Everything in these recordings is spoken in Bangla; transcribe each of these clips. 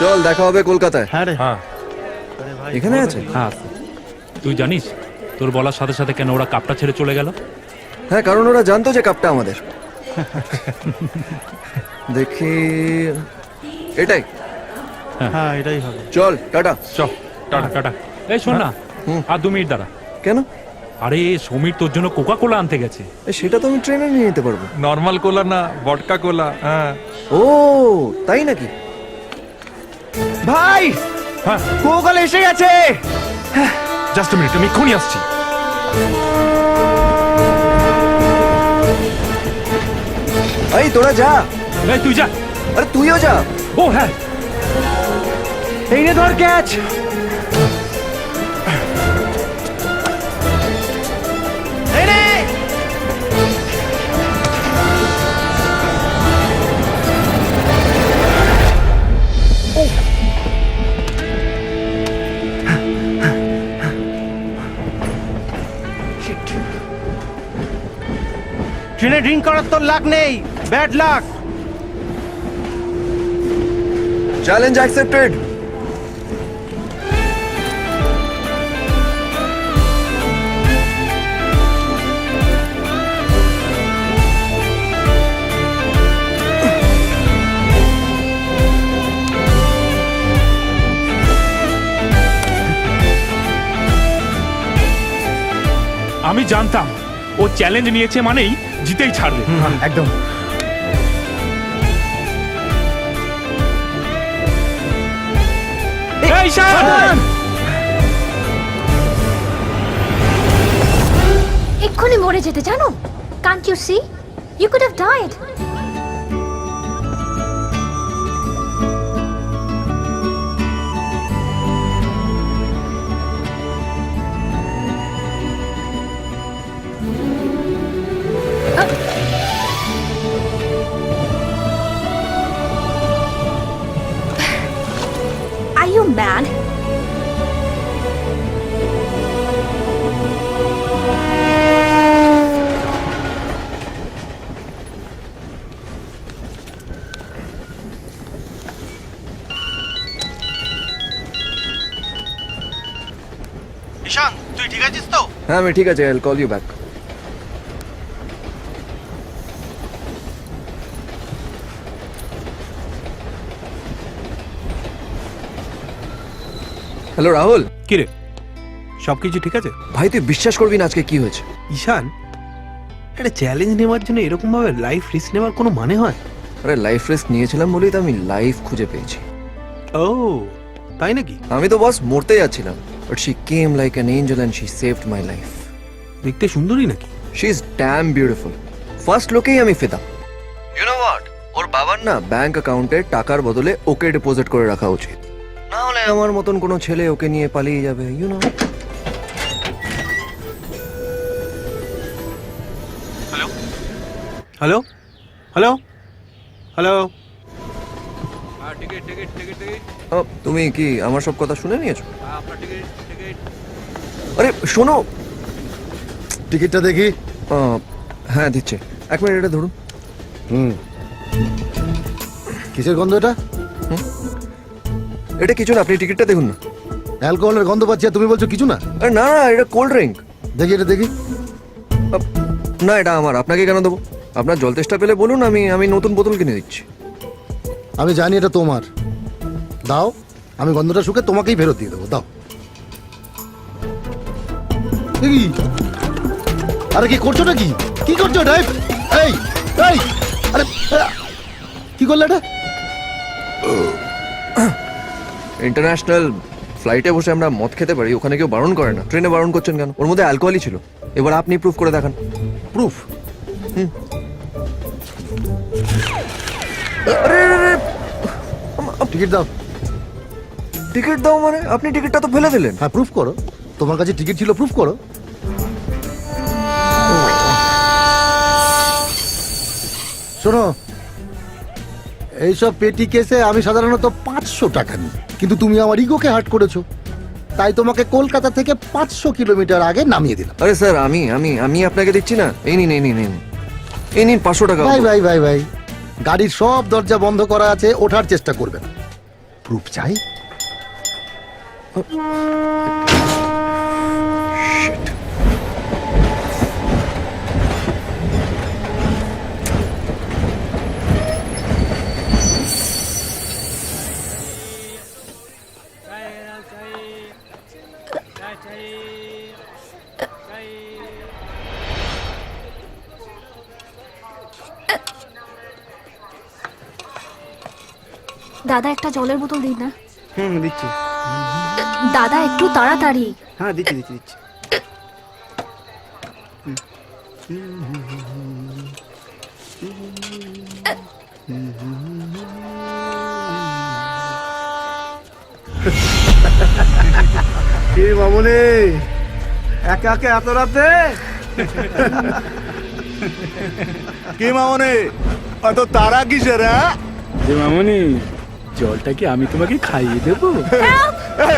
চল দেখা হবে কলকাতায়। হ্যাঁ রে। হ্যাঁ। ভাই এখানে আছে? হ্যাঁ তুই জানিস তোর বলার সাথে সাথে কেন ওরা কাপটা ছেড়ে চলে গেল? হ্যাঁ কারণ ওরা জানতো যে কাপটা আমাদের। দেখি এটাই। হ্যাঁ। এটাই হবে। চল টাটা। চল টাটা টাটা। এই শোন না। আর দু মিনিট দাঁড়া। কেন? আরে সমীর তোর জন্য কোকা কোলা আনতে গেছে। সেটা তো আমি ট্রেনে নিয়ে নিতে পারব। নর্মাল কোলা না বটকা কোলা হ্যাঁ। ও তাই নাকি? ভাই হ্যাঁ। কোকাল এসে গেছে। জাস্ট মিনিট আমি এক্ষুনি আসছি। এই তোরা যা। এই তুই যা। আরে তুইও যা। ও হ্যাঁ। এই নে ধর ক্যাচ। ট্রেনে ড্রিঙ্ক করার তোর লাগ নেই। Bad luck. Challenge accepted. আমি জানতাম ও চ্যালেঞ্জ নিয়েছে মানেই জিতেই ছাড়বে। একদম। এক্ষুনি মরে যেতে জানো? Can't you see you could have died আমি ঠিক আছে I call you back hello Rahul কিরে সবকিছু ঠিক আছে? ভাই তুই বিশ্বাস করবি না আজকে কি হয়েছে? ঈশান একটা চ্যালেঞ্জ নেওয়ার জন্য এরকম ভাবে লাইফ রিস্ক নেওয়ার কোনো মানে হয়? আরে লাইফ রিস্ক নিয়েছিলাম বলেই তো আমি লাইফ খুঁজে পেয়েছি। ও তাই নাকি? আমি তো বস মরতে যাচ্ছিলাম। But she came like an angel and she saved my life দেখতে সুন্দরী নাকি? She is damn beautiful first লোকেই আমি ফেদা। ইউ নো হোয়াট ওর বাবার না ব্যাংক অ্যাকাউন্টে টাকার বদলে ওকে ডিপোজিট করে রাখা উচিত। না হলে আমার মতন কোনো ছেলে ওকে নিয়ে পালিয়ে যাবে you know hello hello hello তুমি কি আমার সব কথা শুনে নিয়েছো? আরে শোনো। টিকিটটা দেখি। হ্যাঁ দিচ্ছে। এক মিনিট এটা ধরুন। হুম। কিসের গন্ধ এটা? এটা কিছু না আপনি টিকিটটা দেখুন না। অ্যালকোহলের গন্ধ পাচ্ছি আর তুমি বলছো কিছু না? আরে না না এটা কোল্ড ড্রিঙ্ক দেখি এটা দেখি। না এটা আমার। আপনাকে কেন দেবো? আপনার জল তেষ্টা পেলে বলুন আমি আমি নতুন বোতল কিনে দিচ্ছি। আমি জানি এটা তোমার। দাও আমি গন্ধটা শুকে তোমাকেই ফেরত দিয়ে দেবো দাও। আরে কি করছ নাকি? কি করছ এটা এই, এই আরে কি করলে এটা? ইন্টারন্যাশনাল ফ্লাইটে বসে আমরা মদ খেতে পারি ওখানে কেউ বারণ করে না। ট্রেনে বারণ করছেন কেন? ওর মধ্যে অ্যালকোহলই ছিল। এবার আপনি প্রুফ করে দেখান। প্রুফ টিকিট দাও। টিকিট দাও মানে? আপনি টিকিটটা তো ফেলে দিলেন। হ্যাঁ প্রুফ করো। তোমার কাছে টিকিট ছিল প্রুফ করো। শোনো এইসব পেটি কেসে আমি সাধারণত পাঁচশো টাকা নিই। কিন্তু তুমি আমার ইগোকে হার্ট করেছ। তাই তোমাকে কলকাতা থেকে পাঁচশো কিলোমিটার আগে নামিয়ে দিলাম। আরে স্যার আমি আমি আমি আপনাকে দিচ্ছি না। এই নিন এই নিন এই নিন। এই নিন পাঁচশো টাকা। ভাই ভাই ভাই ভাই। গাড়ির সব দরজা বন্ধ করা আছে ওঠার চেষ্টা করবে না প্রুফ চাই? দাদা একটা জলের বোতল দিন না। হুম দিচ্ছি। দাদা একটু তাড়াতাড়ি। হ্যাঁ দিচ্ছি দিচ্ছি দিচ্ছি। কে মামনে? একা একা এত রাতে কি মামনে? অত তারা কিসের হ্যাঁ? মামনি? জলটা কি আমি তোমাকে খাইয়ে দেবো।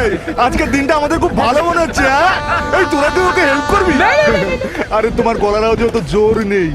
এই, আজকের দিনটা আমাদের খুব ভালো মনে হচ্ছে হ্যাঁ? এই তোরা তুই ওকে হেল্প করবি? আরে তোমার গলার আওয়াজে অত জোর নেই।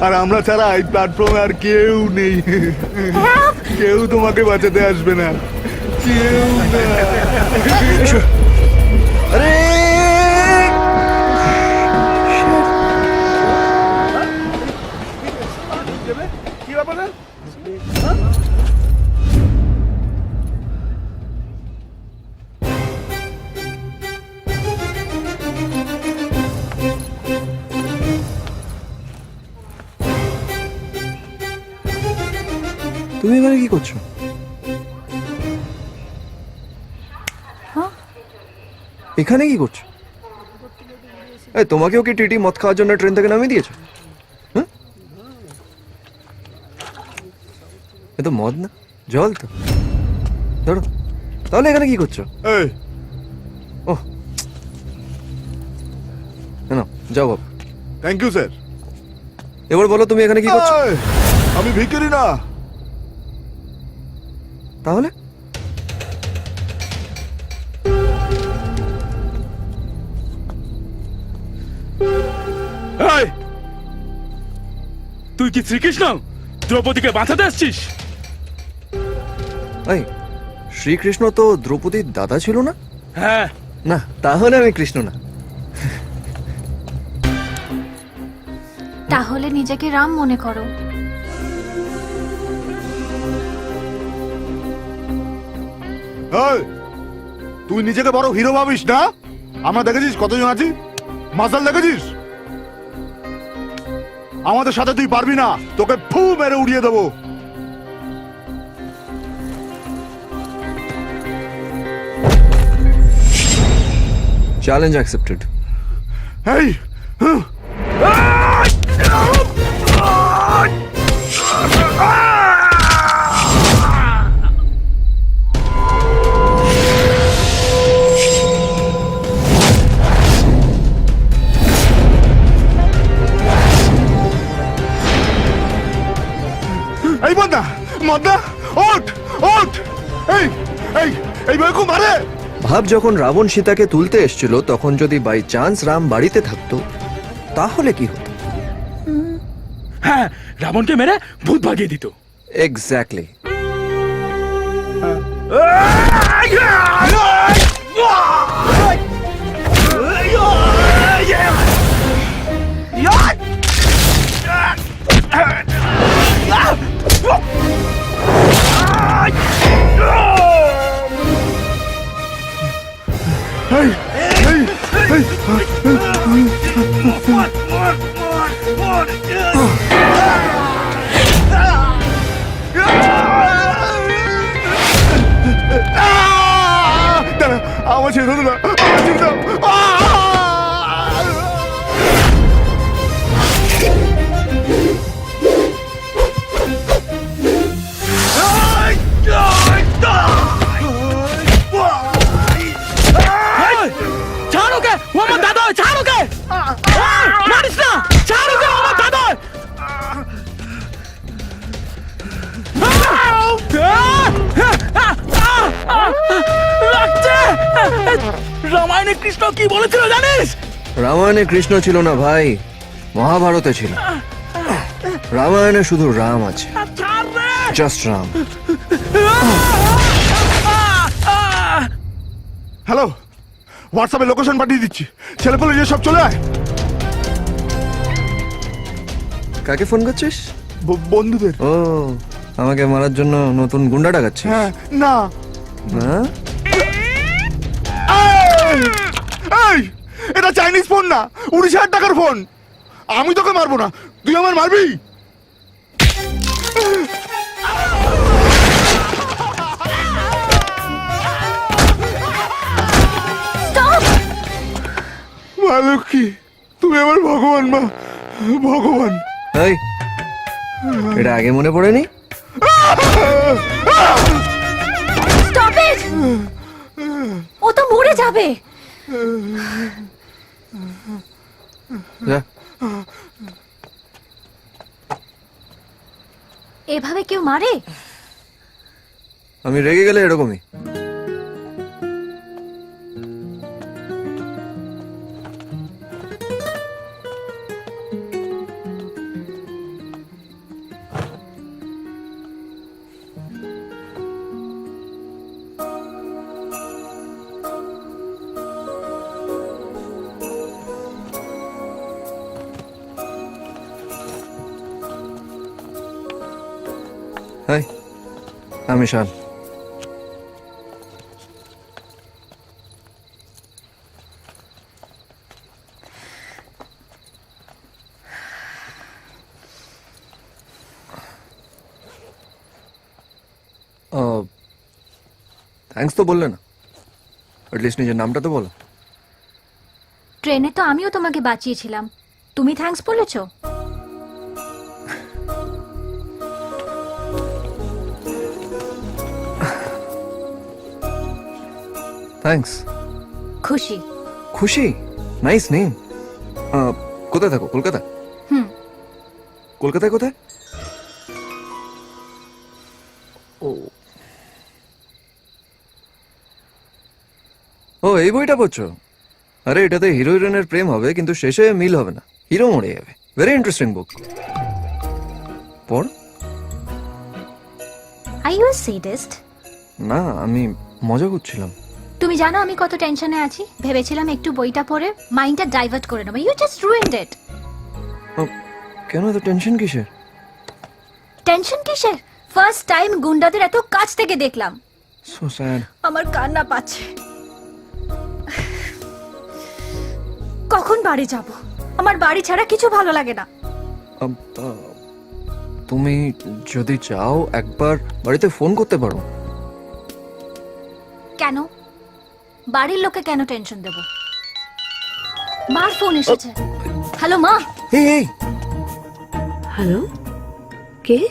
আর আমরা ছাড়া এই প্ল্যাটফর্মে আর কেউ নেই। কেউ তোমাকে বাঁচাতে আসবে না। কেউ না। আরে তুমি এখানে কি করছ? হ্যাঁ? এখানে কি করছ? এই তোমাকেও কি টিটি মদ খাওয়ার জন্য ট্রেন থেকে নামিয়ে দিয়েছ? এ তো মদ না জল তো। ধরো তাহলে এখানে কি করছ? এই। ও না যাও বাবু। থ্যাংক ইউ স্যার এবার বলো তুমি এখানে কি করছ? আমি ভিখারি না। তাহলে? এই! তুই কি শ্রীকৃষ্ণ? দ্রৌপদীকে বাঁচাতে আসছিস? এই শ্রীকৃষ্ণ তো দ্রৌপদীর দাদা ছিল না? হ্যাঁ। না তাহলে আমি কৃষ্ণ না। তাহলে নিজেকে রাম মনে করো। এই, তুই নিজেকে বড় হিরো ভাবিস না? আমরা দেখেছিস কতজন আছি? মাসাল দেখেছিস? আমাদের সাথে তুই পারবি না তোকে ফু মেরে উড়িয়ে দেবো। চ্যালেঞ্জ অ্যাকসেপ্টেড এই হুঁ, এই ভাব যখন রাবণ সীতাকে তুলতে এসছিল তখন যদি বাই চান্স রাম বাড়িতে থাকতো তাহলে কি হতো? হ্যাঁ রাবণকে মেরে ভূত ভাগিয়ে দিত। এক্স্যাক্টলি! রামায়ণে কৃষ্ণ কি বলেছিল জানিস? রামায়ণে কৃষ্ণ ছিল না ভাই মহাভারতে ছিল। রামায়ণে শুধু রাম আছে। জাস্ট রাম। হ্যালো হোয়াটসঅ্যাপে লোকেশন পাঠিয়ে দিচ্ছি। ছেলেপেলে যে সব চলে আয়। কাকে ফোন করছিস? বন্ধুদের। ও আমাকে মারার জন্য নতুন গুন্ডা ডাকাচ্ছিস? হ্যাঁ না। হ্যাঁ এই! এই এটা চাইনিজ ফোন না উনিশ হাজার টাকার ফোন আমি তোকে মারবো না তুই আমার মারবি? মা লক্ষ্মী তুমি আমার ভগবান মা ভগবান। এই এটা আগে মনে পড়েনি? স্টপ ইট ও তো মরে যাবে। এভাবে কেউ মারে? আমি রেগে গেলে এরকমই। আমি শান থ্যাঙ্কস তো বললে না। অ্যাটলিস্ট নিজের নামটা তো বলো। ট্রেনে তো আমিও তোমাকে বাঁচিয়েছিলাম। তুমি থ্যাঙ্কস বলেছ? থ্যাঙ্কস খুশি। খুশি? নাইস নেম কোথায় থাকো? কলকাতা হুম। কলকাতায় কোথায়? ও। ও এই বইটা পড়ছো? আরে এটাতে হিরো হিরোইনের প্রেম হবে কিন্তু শেষে মিল হবে না। হিরো মরে যাবে। ভেরি ইন্টারেস্টিং বুক পড়। আই ইউ সেডেস্ট না আমি মজা করছিলাম। তুমি জানো আমি কত টেনশনে আছি? ভেবেছিলাম একটু বইটা পড়ে মাইন্ডটা ডাইভার্ট করে নেব। ইউ জাস্ট রুইন্ড ইট ও, কেন এত টেনশন কিসের? টেনশন কিসের? ফার্স্ট টাইম গুন্ডাদের এত কাছ থেকে দেখলাম। সো স্যাড আমার কান্না পাচ্ছে। কখন বাড়ি যাব? আমার বাড়ি ছাড়া কিছু ভালো লাগে না। তুমি যদি চাও একবার বাড়িতে ফোন করতে পারো। কেন? বাড়ির লোকে কেন টেনশন দেব? মার ফোন এসেছে। হ্যালো মা? এই এই। হ্যালো কে?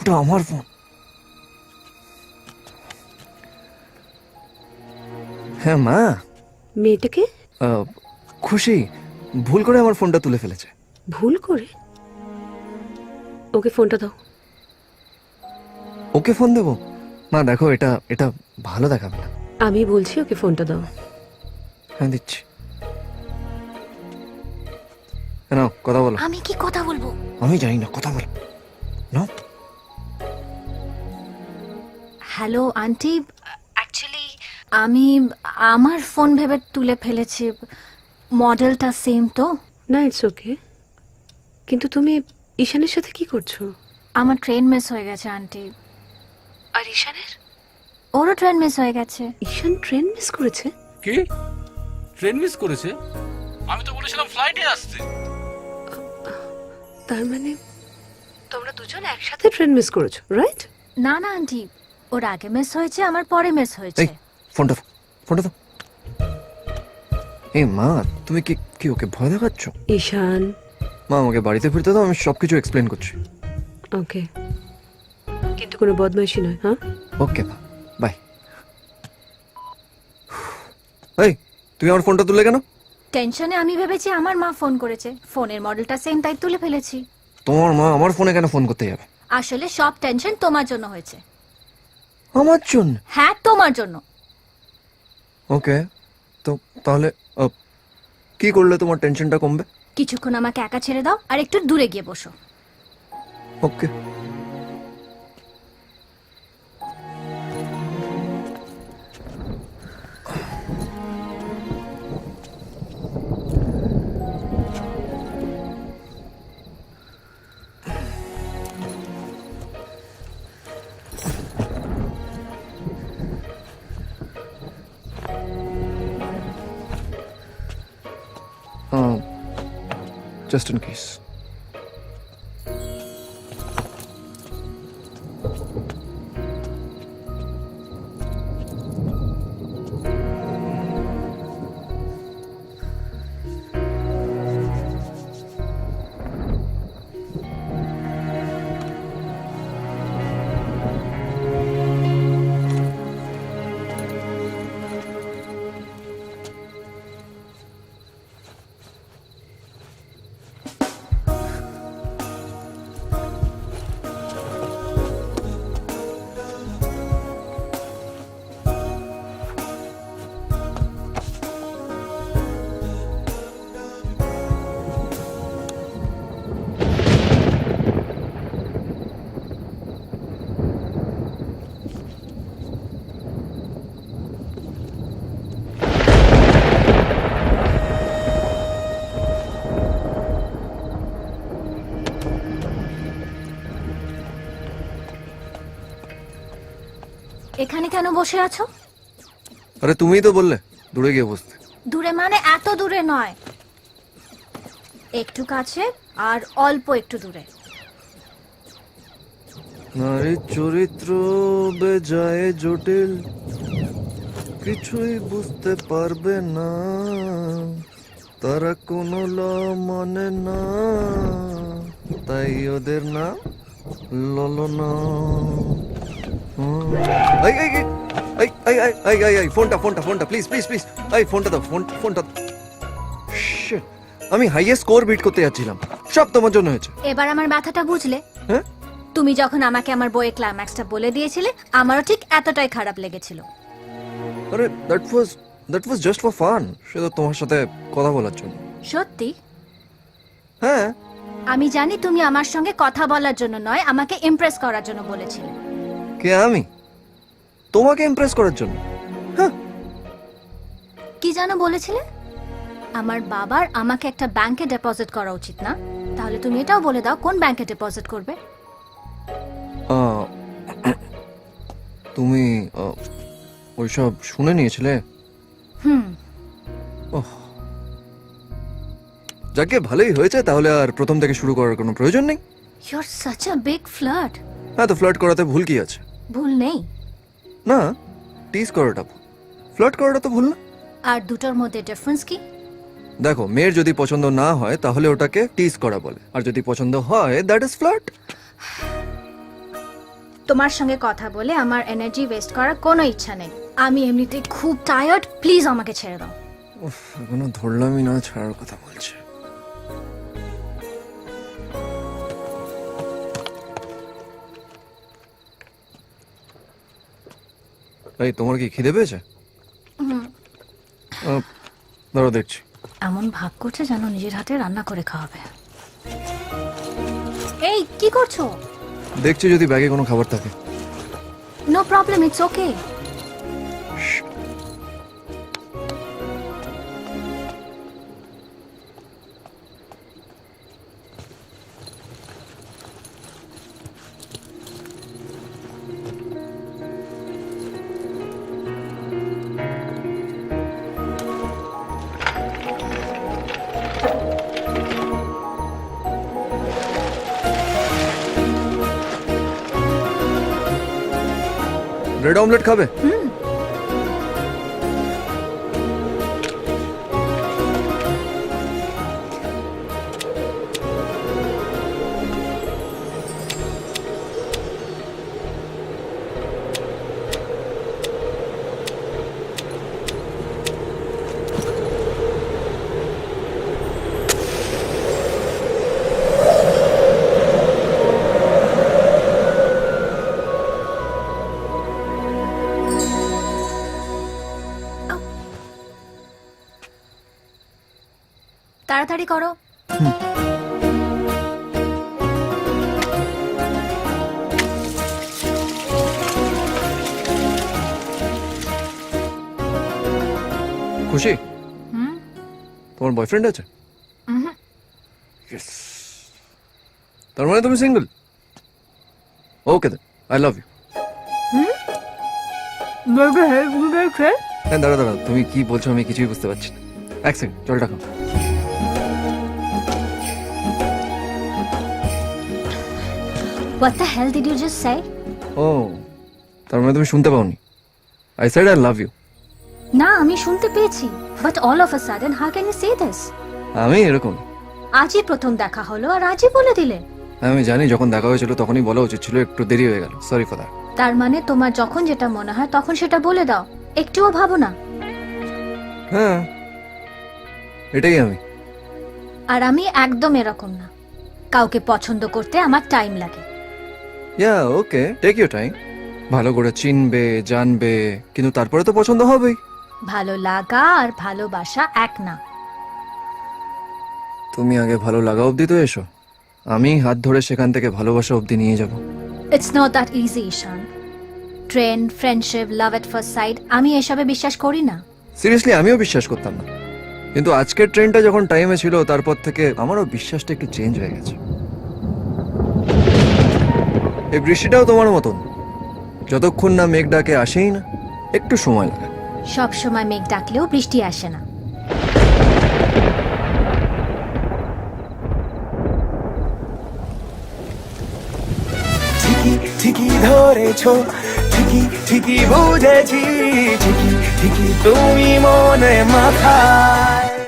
ওটা আমার ফোন হ্যাঁ মা। মেয়েটাকে? আহ, খুশি। ভুল করে আমার ফোনটা তুলে ফেলেছে। ভুল করে? ওকে ফোনটা দাও। ওকে ফোন দেবো? মা দেখো এটা এটা ভালো দেখাবে না। আমি বলছি ওকে ফোনটা দাও। হ্যাঁ দিচ্ছি। নাও কথা বলো। আমি কি কথা বলব? আমি জানি না কথা বলো। নাও হ্যালো আন্টি অ্যাকচুয়ালি আমি আমার ফোন ভেবে তুলে ফেলেছি। মডেলটা সেম তো। না ইটস ওকে কিন্তু তুমি ঈশানের সাথে কি করছ? আমার ট্রেন মিস হয়ে গেছে আন্টি। আর ঈশানের? ওরও ট্রেন মিস হয়ে গেছে। ঈশান ট্রেন মিস করেছে? কি? ট্রেন মিস করেছে? আমি তো বলেছিলাম ফ্লাইটে আসতে। তার মানে তোমরা দুজন একসাথে ট্রেন মিস করেছ রাইট? না না আন্টি। ওর আগে মিস হয়েছে আমার পরে মিস হয়েছে। এই ফোনটা দাও, ফোনটা দাও। এই মা তুমি কি কি ওকে ভয় দেখাচ্ছ? ঈশান। মা আমাকে বাড়িতে ফিরতে দাও আমি সবকিছু এক্সপ্লেন করছি। ওকে। কিন্তু কোনো বদমাইশি নয় হ্যাঁ? ওকে মা। বাই। এই তুমি আমার ফোনটা তুলে কেন? টেনশনে আমি ভেবেছি আমার মা ফোন করেছে। ফোনের মডেলটা সেম তাই তুলে ফেলেছি। তোমার মা আমার ফোনে কেন ফোন করতে যাবে? আসলে সব টেনশন তোমার জন্য হয়েছে। আমার জন্য? হ্যাঁ তোমার জন্য। ওকে তো তাহলে আহ, কি করলে তোমার টেনশনটা কমবে? কিছুক্ষণ আমাকে একা ছেড়ে দাও আর একটু দূরে গিয়ে বসো। ওকে। জাস্ট ইন কেস এখানে কেন বসে আছো? আরে তুমিই তো বললে দূরে গিয়ে বসতে। দূরে মানে এত দূরে নয়। একটু কাছে আর অল্প একটু দূরে। নারী চরিত্র বেজায় জটিল কিছুই বুঝতে পারবে না। তারা কোনো ল মানে না তাই ওদের না ললনা। ফোনটা ফোনটা ফোনটা প্লিজ প্লিজ প্লিজ এই ফোনটা দাও ফোন ফোনটা আমি হাইয়েস্ট স্কোর বিট করতে যাচ্ছিলাম। সব তোমার জন্য হয়েছে। এবার আমার ব্যথাটা বুঝলে? হ্যাঁ? তুমি যখন আমাকে আমার বইয়ের ক্লাইম্যাক্সটা বলে দিয়েছিলে আমারও ঠিক এতটাই খারাপ লেগেছিল। আরে that was that was just for fun শুধু তোমার সাথে কথা বলার জন্য। সত্যি? হ্যাঁ। আমি জানি তুমি আমার সঙ্গে কথা বলার জন্য নয় আমাকে ইমপ্রেস করার জন্য বলেছিলে। কে আমি? তোমাকে ইমপ্রেস করার জন্য। কি জানো বলেছিলে? আমার বাবার আমাকে একটা ব্যাংকে ডিপোজিট করা উচিত না। তাহলে তুমি এটাও বলে দাও কোন ব্যাংকে ডিপোজিট করবে? আহ, তুমি আহ, ওইসব শুনে নিয়েছিলে? হুম। যাকে ভালোই হয়েছে তাহলে আর প্রথম থেকে শুরু করার কোনো প্রয়োজন নেই। Your such a big flood হ্যাঁ তো ফ্লার্ট করাতে ভুল কি আছে? ভুল নেই। না টিজ করাটা ভুল। ফ্লার্ট করাটা তো ভুল না। আর দুটোর মধ্যে ডিফারেন্স কি? দেখো মেয়ের যদি পছন্দ না হয় তাহলে ওটাকে টিজ করা বলে। আর যদি পছন্দ হয় দ্যাট ইজ ফ্লার্ট তোমার সঙ্গে কথা বলে আমার এনার্জি ওয়েস্ট করার কোনো ইচ্ছা নেই। আমি এমনিতেই খুব টায়ার্ড প্লিজ আমাকে ছেড়ে দাও। এখনও ধরলামই না ছাড়ার কথা বলছে। এই তোমার কি খিদে পেয়েছে? ধরো দেখছি। এমন ভাব করছে যেন নিজের হাতে রান্না করে খাওয়াবে। এই কি করছ? দেখছি যদি ব্যাগে কোনো খাবার থাকে। No problem it's okay bread omelette খাবে তাড়াতাড়ি করো। খুশি? হুম। তোমার বয়ফ্রেন্ড আছে. তার মানে তুমি single okay then I love you দাঁড়া দাঁড়া তুমি কি বলছো আমি কিছুই বুঝতে পারছি না। এক সেকেন্ড জলটা খাও what the hell did you just say ও তার মানে তুমি শুনতে পাওনি। I said I love you না আমি শুনতে পেয়েছি। But all of a sudden how can you say this আমি এরকম। আজই প্রথম দেখা হলো আর আজই বলে দিলে। আমি জানি যখন দেখা হয়েছিল তখনই বলা উচিত ছিল একটু দেরি হয়ে গেল। সরি ফর দ্যাট তার মানে তোমার যখন যেটা মনে হয় তখন সেটা বলে দাও। একটুও ভাবো না। হ্যাঁ। এটাই আমি। আর আমি একদম এরকম না। কাউকে পছন্দ করতে আমার টাইম লাগে। Yeah okay take you time ভালো করে চিনবে জানবে কিন্তু তারপরে তো পছন্দ হবেই। ভালো লাগা আর ভালোবাসা এক না। তুমি আগে ভালো লাগা অবধি তো এসো। আমি হাত ধরে সেখান থেকে ভালোবাসা অবধি নিয়ে যাব। It's not that easy Ishaan train friendship love at first sight আমি এসবে বিশ্বাস করি না। সিরিয়াসলি আমিও বিশ্বাস করতাম না। কিন্তু আজকের ট্রেনটা যখন টাইমে ছিল তারপর থেকে আমারও বিশ্বাসটা একটু চেঞ্জ হয়ে গেছে। এই বৃষ্টিটাও তোমার মতন। যতক্ষণ না মেঘ ডাকে আসেই না একটু সময় লাগে। সব সময় মেঘ ডাকলেও বৃষ্টি আসে না। ঠিকই ঠিকই ধরেছো ঠিকই ঠিকই বুঝেছি ঠিকই ঠিকই তুমি মনে মাথায়